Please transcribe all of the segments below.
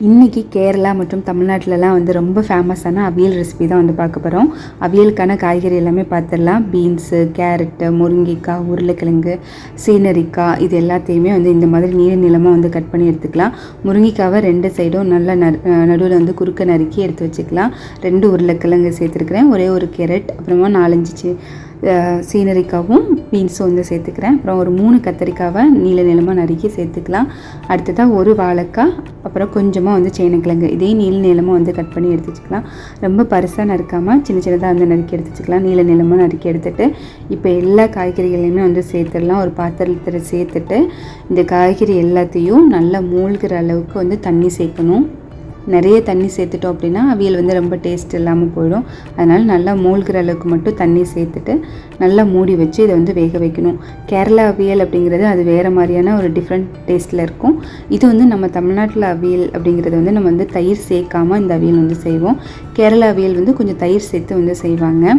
இன்றைக்கி கேரளா மற்றும் தமிழ்நாட்டிலலாம் வந்து ரொம்ப ஃபேமஸான அவியல் ரெசிபி தான் வந்து பார்க்க போகிறோம் அவியலுக்கான காய்கறி எல்லாமே பார்த்துடலாம் பீன்ஸு கேரட்டு முருங்கைக்காய் உருளைக்கிழங்கு சீனரிக்காய் இது எல்லாத்தையுமே வந்து இந்த மாதிரி நீர் நிலமாக வந்து கட் பண்ணி எடுத்துக்கலாம். முருங்கைக்காவை ரெண்டு சைடும் நல்லா நறு நடுவில் வந்து குறுக்க நறுக்கி எடுத்து வச்சுக்கலாம். ரெண்டு உருளைக்கிழங்கு சேர்த்துருக்குறேன். ஒரே ஒரு கேரட் அப்புறமா நாலஞ்சு சி சீனரிக்காவும் பீன்ஸும் வந்து சேர்த்துக்கிறேன். அப்புறம் ஒரு மூணு கத்திரிக்காவை நீல நிலமாக நறுக்கி சேர்த்துக்கலாம். அடுத்ததாக ஒரு வாழைக்காய் அப்புறம் கொஞ்சமாக வந்து சேனக்கிழங்கு. இதையும் நீள நிலமாக வந்து கட் பண்ணி எடுத்து வச்சுக்கலாம். ரொம்ப பரிசாக நறுக்காமல் சின்ன சின்னதாக வந்து நறுக்கி எடுத்து வச்சுக்கலாம். நீல நிலமாக நறுக்கி எடுத்துட்டு இப்போ எல்லா காய்கறிகளையுமே வந்து சேர்த்துடலாம். ஒரு பாத்திரத்தில் சேர்த்துட்டு இந்த காய்கறி எல்லாத்தையும் நல்லா மூழ்கிற அளவுக்கு வந்து தண்ணி சேர்க்கணும். நிறைய தண்ணி சேர்த்துட்டோம் அப்படின்னா அவியல் வந்து ரொம்ப டேஸ்ட் இல்லாமல் போயிடும். அதனால் நல்லா மூழ்கிற அளவுக்கு மட்டும் தண்ணி சேர்த்துட்டு நல்லா மூடி வச்சு இதை வந்து வேக வைக்கணும். கேரளா அவியல் அப்படிங்கிறது அது வேறு மாதிரியான ஒரு டிஃப்ரெண்ட் டேஸ்ட்டில் இருக்கும். இது வந்து நம்ம தமிழ்நாட்டில் அவியல் அப்படிங்கிறது வந்து நம்ம வந்து தயிர் சேர்க்காம இந்த அவியல் வந்து செய்வோம். கேரளா அவியல் வந்து கொஞ்சம் தயிர் சேர்த்து வந்து செய்வாங்க.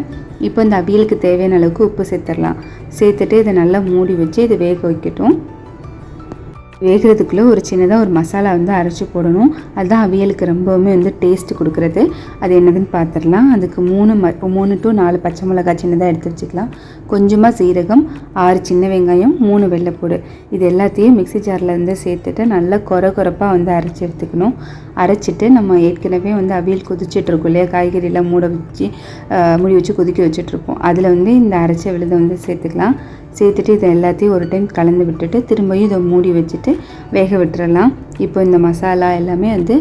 இப்போ இந்த அவியலுக்கு தேவையான அளவுக்கு உப்பு சேர்த்துடலாம். சேர்த்துட்டு இதை நல்லா மூடி வச்சு இதை வேக வைக்கட்டும். வேகிறதுக்குள்ளே ஒரு சின்னதாக ஒரு மசாலா வந்து அரைச்சி போடணும். அதுதான் அவியலுக்கு ரொம்பவுமே வந்து டேஸ்ட் கொடுக்குறது. அது என்னதுன்னு பார்த்துடலாம் அதுக்கு மூணு ம மூணு டு நாலு பச்சை மிளகாய் சின்னதாக எடுத்து வச்சுக்கலாம். கொஞ்சமாக சீரகம் ஆறு சின்ன வெங்காயம் மூணு வெள்ளைப்பூடு. இது எல்லாத்தையும் மிக்ஸி ஜாரில் வந்து சேர்த்துட்டு நல்லா கொர கொரப்பாக வந்து அரைச்சி எடுத்துக்கணும். அரைச்சிட்டு நம்ம ஏற்கனவே வந்து அவியல் கொதிச்சிட்ருக்கோம் இல்லையா? காய்கறியெல்லாம் மூட வச்சு முடி வச்சு கொதிக்க வச்சுட்ருப்போம் அதில் வந்து இந்த அரைச்ச விழுதை வந்து சேர்த்துக்கலாம். சேர்த்துட்டு இதை எல்லாத்தையும் ஒரு டைம் கலந்து விட்டுட்டு திரும்பியும் இதை மூடி வச்சுட்டு வேக விட்டுறலாம். இப்போ இந்த மசாலா எல்லாமே வந்து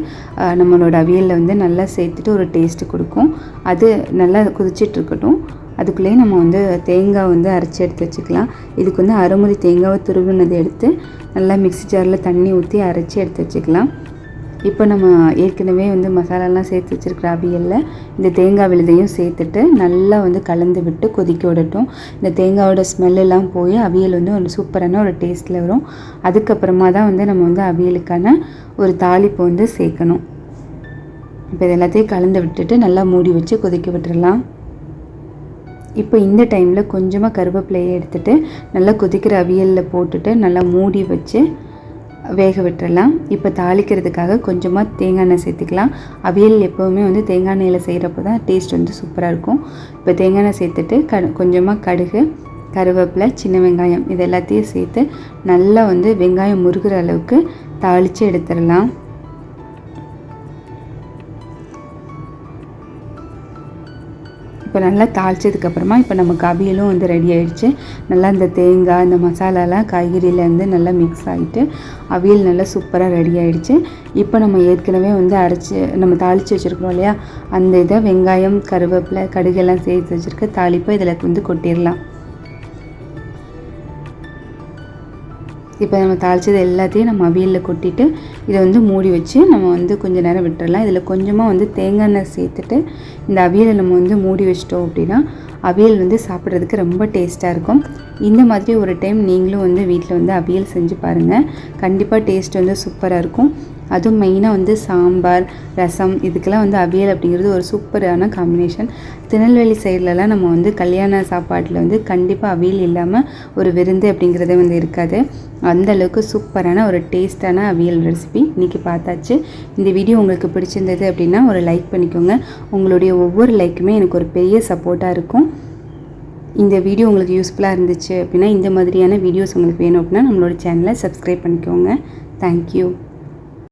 நம்மளோட அவியலில் வந்து நல்லா சேர்த்துட்டு ஒரு டேஸ்ட்டு கொடுக்கும். அது நல்லா குதிச்சிட்டு இருக்கட்டும் அதுக்குள்ளேயே நம்ம வந்து தேங்காய் வந்து அரைச்சி எடுத்து வச்சுக்கலாம். இதுக்கு வந்து அரைமுடி தேங்காவை துருவினதை எடுத்து நல்லா மிக்ஸி ஜாரில் தண்ணி ஊற்றி அரைச்சி எடுத்து வச்சுக்கலாம். இப்போ நம்ம ஏற்கனவே வந்து மசாலாலாம் சேர்த்து வச்சுருக்கிற அவியலில் இந்த தேங்காய் விழுதையும் சேர்த்துட்டு நல்லா வந்து கலந்து விட்டு கொதிக்க விடட்டும். இந்த தேங்காயோட ஸ்மெல்லாம் போய் அவியல் வந்து ஒரு சூப்பரான ஒரு டேஸ்ட்டில் வரும். அதுக்கப்புறமா தான் வந்து நம்ம வந்து அவியலுக்கான ஒரு தாளிப்பு வந்து சேர்க்கணும். இப்போ இது எல்லாத்தையும் கலந்து விட்டுட்டு நல்லா மூடி வச்சு கொதிக்க விட்டுடலாம் இப்போ இந்த டைமில் கொஞ்சமாக கருவேப்பிலையை எடுத்துகிட்டு நல்லா கொதிக்கிற அவியலில் போட்டுட்டு நல்லா மூடி வச்சு வேக விட்டுறலாம். இப்போ தாளிக்கிறதுக்காக கொஞ்சமாக தேங்காய் எண்ணெய் சேர்த்துக்கலாம். அவியல் எப்போவுமே வந்து தேங்காய் எண்ணெயில் செய்கிறப்போ தான் டேஸ்ட் வந்து சூப்பராக இருக்கும். இப்போ தேங்காய் எண்ணெய் சேர்த்துட்டு க கொஞ்சமாக கடுகு கருவேப்பிலை சின்ன வெங்காயம் இது எல்லாத்தையும் சேர்த்து நல்லா வந்து வெங்காயம் முருகிற அளவுக்கு தாளித்து எடுத்துடலாம். இப்போ நல்லா தாளிச்சதுக்கப்புறமா இப்போ நமக்கு அவியலும் வந்து ரெடி ஆயிடுச்சு. நல்லா இந்த தேங்காய் இந்த மசாலாலாம் காய்கறியிலேருந்து நல்லா மிக்ஸ் ஆகிட்டு அவியல் நல்லா சூப்பராக ரெடி ஆயிடுச்சு. இப்போ நம்ம ஏற்கனவே வந்து அரைச்சி நம்ம தாளித்து வச்சுருக்கோம் இல்லையா? அந்த இதை வெங்காயம் கருவேப்பிலை கடுகெல்லாம் சேர்த்து வச்சுருக்க தாளிப்பை இதில் வந்து கொட்டிடலாம். இப்போ நம்ம தாளிச்சது எல்லாத்தையும் நம்ம அவியலில் கொட்டிட்டு இதை வந்து மூடி வச்சு நம்ம வந்து கொஞ்சம் நேரம் விட்டுறலாம். இதில் கொஞ்சமாக வந்து தேங்காய் எண்ணெய் சேர்த்துட்டு இந்த அவியலை நம்ம வந்து மூடி வச்சிட்டோம் அப்படின்னா அவியல் வந்து சாப்பிட்றதுக்கு ரொம்ப டேஸ்ட்டாக இருக்கும். இந்த மாதிரி ஒரு டைம் நீங்களும் வந்து வீட்டில் வந்து அவியல் செஞ்சு பாருங்கள் கண்டிப்பாக டேஸ்ட் வந்து சூப்பராக இருக்கும். அதுவும் மெயினாக வந்து சாம்பார் ரசம் இதுக்கெல்லாம் வந்து அவியல் அப்படிங்கிறது ஒரு சூப்பரான காம்பினேஷன் திருநெல்வேலி சைட்லலாம் நம்ம வந்து கல்யாண சாப்பாட்டில் வந்து கண்டிப்பாக அவியல் இல்லாமல் ஒரு விருந்து அப்படிங்கிறதே வந்து இருக்காது. அந்த அளவுக்கு சூப்பரான ஒரு டேஸ்டான அவியல் ரெசிபி இன்றைக்கி பார்த்தாச்சு. இந்த வீடியோ உங்களுக்கு பிடிச்சிருந்தது அப்படின்னா ஒரு லைக் பண்ணிக்கோங்க. உங்களுடைய ஒவ்வொரு லைக்குமே எனக்கு ஒரு பெரிய சப்போர்ட்டாக இருக்கும். இந்த வீடியோ உங்களுக்கு யூஸ்ஃபுல்லாக இருந்துச்சு அப்படின்னா இந்த மாதிரியான வீடியோஸ் உங்களுக்கு வேணும் அப்படின்னா நம்மளோட சேனலை சப்ஸ்கிரைப் பண்ணிக்கோங்க. தேங்க்யூ